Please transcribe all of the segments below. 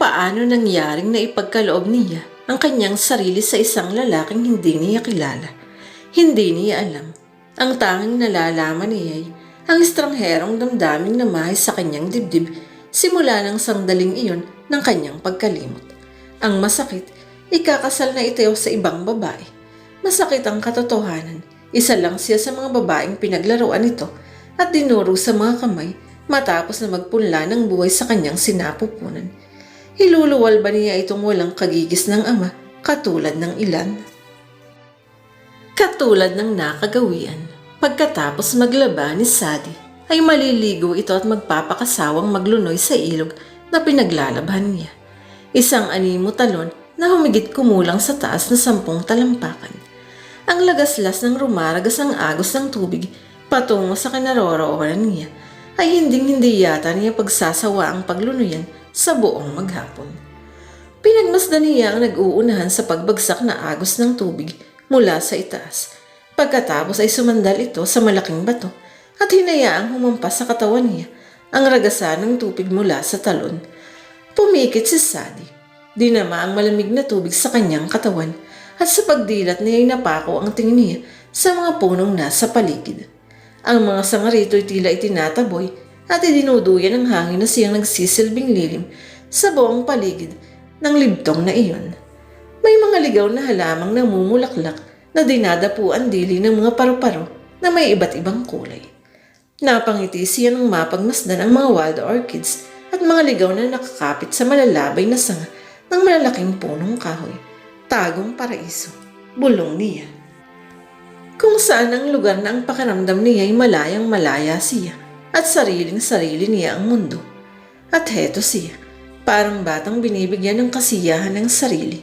paano nangyaring na ipagkaloob niya ang kanyang sarili sa isang lalaking hindi niya kilala. Hindi niya alam. Ang tanging nalalaman niya ay ang estrangherong damdaming na mahal sa kanyang dibdib simula ng sandaling iyon ng kanyang pagkalimot. Ang masakit, ikakasal na ito sa ibang babae. Masakit ang katotohanan. Isa lang siya sa mga babaeng pinaglaruan ito at dinuro sa mga kamay matapos na magpunla ng buhay sa kanyang sinapupunan. Iluluwal ba niya itong walang kagigis ng ama katulad ng ilan? Katulad ng nakagawian, pagkatapos maglaba ni Sadi, ay maliligo ito at magpapakasawang maglunoy sa ilog na pinaglalabhan niya. Isang animo talon na humigit kumulang sa taas na sampung talampakan. Ang lagaslas ng rumaragas ang agos ng tubig patungo sa kinaroroonan niya ay hinding-hindi yata niya pagsasawa ang paglunuyan sa buong maghapon. Pinagmasdan niya ang nag-uunahan sa pagbagsak na agos ng tubig mula sa itaas. Pagkatapos ay sumandal ito sa malaking bato at hinayaang humampas sa katawan niya ang ragasan ng tubig mula sa talon. Pumikit si Sadi. Dinama ang malamig na tubig sa kanyang katawan at sa pagdilat niya ay napako ang tingin niya sa mga punong nasa paligid. Ang mga sanga rito ay tila itinataboy at idinuduyan ng hangin na siyang nagsisilbing lilim sa buong paligid ng libtong na iyon. May mga ligaw na halamang namumulaklak na dinadapuan dili ng mga paru-paro na may iba't ibang kulay. Napangiti siya ng mapagmasdan ang mga wild orchids at mga ligaw na nakakapit sa malalabay na sanga ng malalaking punong kahoy. Tagong paraiso. Bulong niya. Kung saan ang lugar na ang pakiramdam niya ay malayang malaya siya at sariling sarili niya ang mundo. At heto siya, parang batang binibigyan ng kasiyahan ng sarili.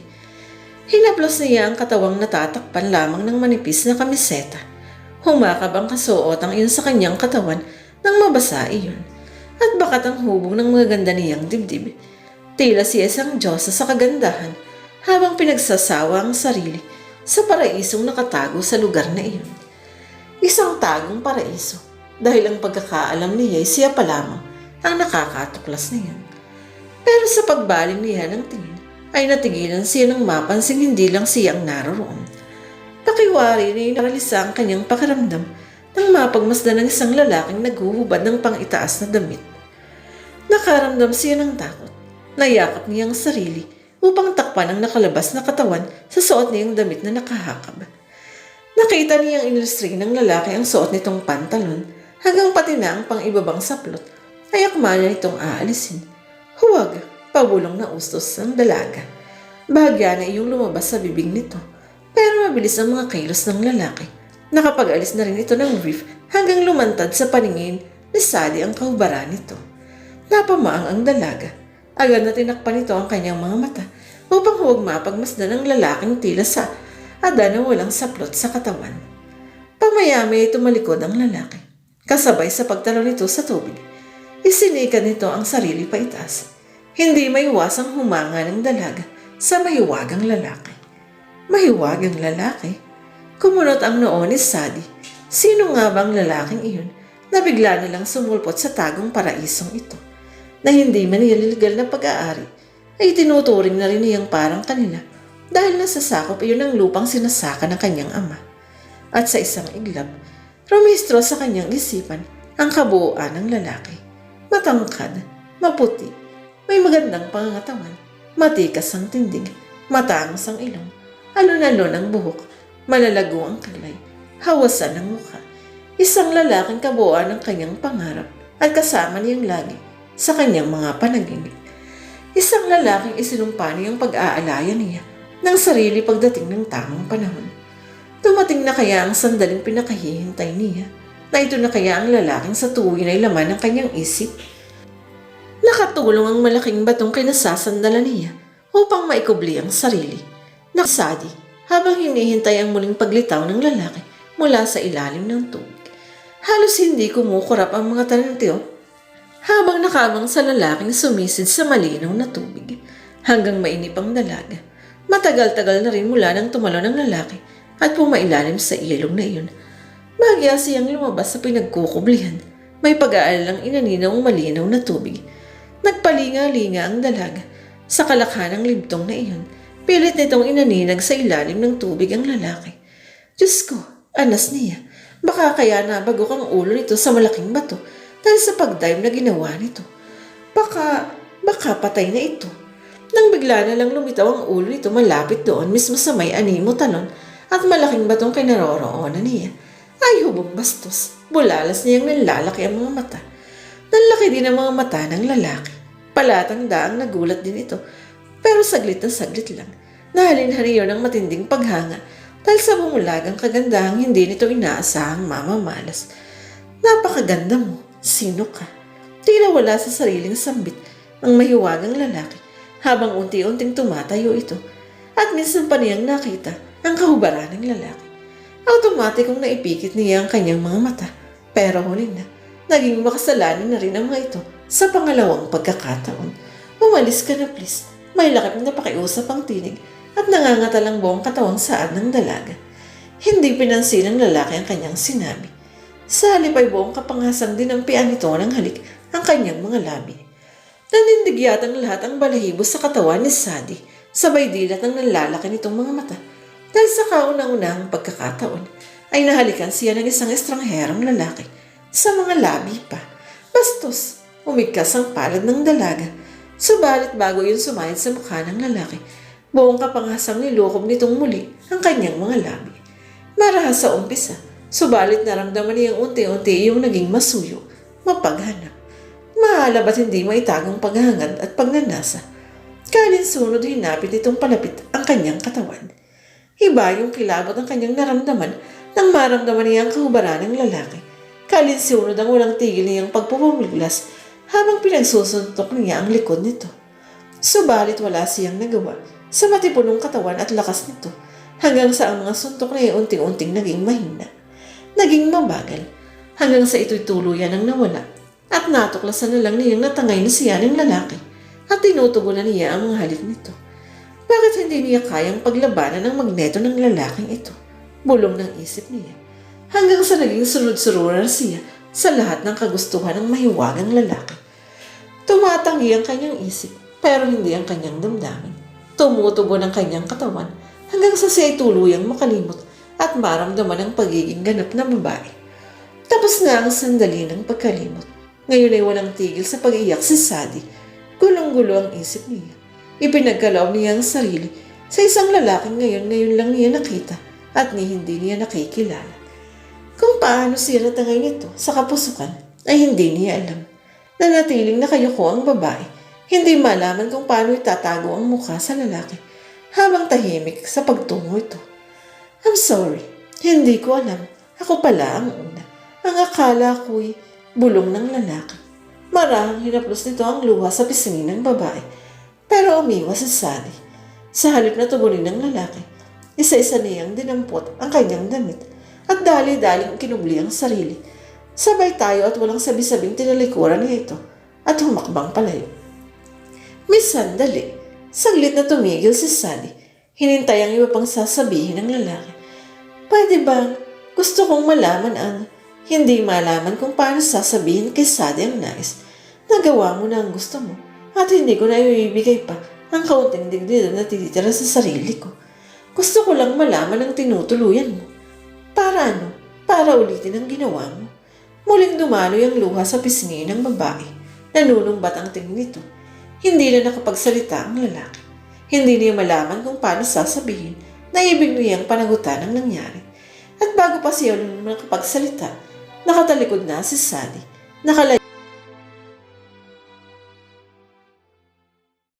Hinaplos niya ang katawang natatakpan lamang ng manipis na kamiseta. Humakab ang kasuotang iyon sa kanyang katawan nang mabasa iyon. At bakat ang hubog ng mga ganda niyang dibdib. Tila siya isang Diyosa sa kagandahan habang pinagsasawa ang sarili sa paraisong nakatago sa lugar na iyon. Isang tagong paraiso dahil ang pagkakaalam niya ay siya pa lamang ang nakakatuklas na iyon. Pero sa pagbaling niya ng tingin, ay natigilan siya ng mapansing hindi lang siyang naroroon. Pakiwari na inaralisa ang kanyang pakiramdam nang mapagmasdan ng isang lalaking naghuhubad ng pangitaas na damit. Nakaramdam siya ng takot. Nayakap niya ang sarili upang takpan ang nakalabas na katawan sa suot niyang damit na nakahakab. Nakita niyang inilustri ng lalaki ang suot nitong pantalon hanggang pati na ang pang-ibabang saplot ay akma niya nitong aalisin. Huwag, pabulong na ustos ng dalaga. Bahagya na iyong lumabas sa bibig nito. Pero mabilis ang mga kilos ng lalaki. Nakapag-alis na rin ito ng brief hanggang lumantad sa paningin ni Sally ang kahubaran nito. Napamaang ang dalaga. Agad na tinakpan nito ang kanyang mga mata upang huwag mapagmasdan ng lalaking tila sa ada na walang saplot sa katawan. Pamayami ay tumalikod ang lalaki. Kasabay sa pagtalo nito sa tubig, isinikan nito ang sarili pa itaas. Hindi may iwasang humanga ng dalaga sa mahiwagang lalaki. Mahiwagang lalaki? Kumunot ang noo ni Sadi. Sino nga bang lalaking iyon na bigla nilang sumulpot sa tagong paraisong ito? Na hindi man iligal na pag-aari, ay tinuturing na rin niyang parang kanila dahil nasasakop iyon ng lupang sinasaka ng kanyang ama. At sa isang iglap, rumistro sa kanyang isipan ang kabuuan ng lalaki. Matangkad, maputi, may magandang pangangatawan, matikas ang tindig, matangos ang ilong, alon-alon ang buhok, malalago ang kalay, hawasan ang mukha. Isang lalaking kabuuan ng kanyang pangarap at kasama niyang lagi sa kanyang mga panaginip. Isang lalaking isinumpa niyang pag-aalaya niya ng sarili pagdating ng tamang panahon. Dumating na kaya ang sandaling pinakahihintay niya na ito na kaya ang lalaking sa tuwin ay laman ng kanyang isip. Nakatulong ang malaking batong kinasasandalan niya upang maikubli ang sarili. Nakasadi habang hinihintay ang muling paglitaw ng lalaki mula sa ilalim ng tubig. Halos hindi kumukurap ang mga talentiyo habang nakabang sa lalaking sumisid sa malinaw na tubig hanggang mainip ang dalaga. Matagal-tagal na rin mula nang tumalo ng lalaki at pumailalim sa ilog na iyon. Bagya siyang lumabas sa pinagkukublihan. May pag-aalalang inaninaw malinaw na tubig. Nagpalinga-linga ang dalaga. Sa kalakhan ng libtong na iyon, pilit nitong inaninag sa ilalim ng tubig ang lalaki. Diyos ko, anas niya. Baka kaya nabagok ang ulo nito sa malaking bato dahil sa pagdive na ginawa nito. Baka, baka patay na ito. Nang bigla na lang lumitaw ang ulo nito malapit doon mismo sa may animo talon at malaking batong kinaroroonan niya. Ay hubong bastos, bulalas niyang nanlalaki ang mga mata. Nanlaki din ang mga mata ng lalaki. Palatang daang nagulat din ito. Pero saglit na saglit lang. Nahalin-hari yun ang matinding paghanga dahil sa bumulagang kagandahang hindi nito inaasahang mamamalas. Napakaganda mo. Sino ka? Tila wala sa sariling sambit ang mahiwagang lalaki habang unti-unting tumatayo ito at minsan pa niyang nakita ang kahubaran ng lalaki. Automatikong naipikit niya ang kanyang mga mata pero huli na naging makasalanan na rin ang mga ito sa pangalawang pagkakataon. Umalis ka na please. May lakip na pakiusap ang tinig at nangangatalang buong katawang saan ng dalaga. Hindi pinansin ng lalaki ang kanyang sinabi. Sa halip ay buong kapangasang dinampian nito ng halik ang kanyang mga labi. Nanindig yatang lahat ang balahibo sa katawan ni Sadi, sabay dilat ng nalalaki nitong mga mata. Dahil sa kaunang-unahang pagkakataon, ay nahalikan siya ng isang estrangherong lalaki sa mga labi pa. Bastos, umigkas ang palad ng dalaga. Subalit bago yun sumayad sa mukha ng lalaki, buong kapangasang nilukob nitong muli ang kanyang mga labi. Marahas sa umpisa, subalit naramdaman niyang unti-unti yung naging masuyo, mapaghanap. Mahala ba't hindi maitagong paghangad at pagnanasa? Kalinsunod hinapit nitong palapit ang kanyang katawan. Iba yung kilabot ng kanyang naramdaman nang maramdaman niya ang kahubaran ng lalaki. Kalinsunod ang walang tigil niyang pagpupumiglas habang pinagsusuntok niya ang likod nito. Subalit wala siyang nagawa sa matipunong katawan at lakas nito hanggang sa ang mga suntok na unti-unting naging mahina. Naging mabagal hanggang sa ito'y tuluyan ang nawala at natuklasan na lang niyang natangay na siya ng lalaki at tinutugunan niya ang mga halik nito. Bakit hindi niya kayang paglabanan ang magneto ng lalaking ito? Bulong ng isip niya. Hanggang sa naging sunod-sururan siya sa lahat ng kagustuhan ng mahiwagang lalaki. Tumatanggi ang kanyang isip pero hindi ang kanyang damdamin. Tumutubo ng kanyang katawan hanggang sa siya ay tuluyang makalimot at maramdaman ang pagiging ganap na babae. Tapos na ang sandali ng pagkalimot. Ngayon ay walang tigil sa pag-iyak si Sadie. Gulong-gulo ang isip niya. Ipinagkalaw niya ang sarili sa isang lalaking ngayon ngayon lang niya nakita at ni hindi niya nakikilala. Kung paano siya natangay nito sa kapusukan ay hindi niya alam. Nanatiling nakayuko ang babae, hindi malaman kung paano itatago ang mukha sa lalaki habang tahimik sa pagtungo ito. I'm sorry, hindi ko alam. Ako pala ang una. Ang akala ko'y bulong ng lalaki. Marahang hinaplos nito ang luha sa pisngi ng babae. Pero umiwas si Sally. Sa halip na tugunin ng lalaki, isa-isa niyang dinampot ang kanyang damit at dali-daling kinubli ang sarili. Sabay tayo at walang sabi-sabing tinalikuran niya ito at humakbang palayo. May sandali. Saglit na tumigil si Sally. Hinintay ang iba pang sasabihin ng lalaki. Pwede ba? Gusto kong malaman ang hindi malaman kung paano sasabihin kay Sally ang nais. Nagawa mo na ang gusto mo at hindi ko na ibibigay pa ang kaunting dignidad na titira sa sarili ko. Gusto ko lang malaman ang tinutuluyan mo. Para ano? Para ulitin ang ginawa mo. Muling dumaloy ang luha sa pisngi ng babae. Nanunumbat ang tingin nito. Hindi na nakapagsalita ang lalaki. Hindi niya malaman kung paano sasabihin na ibig niyang panagutan ang nangyari. At bago pa siya nakapagsalita, nakatalikod na si Sally. Nakalayo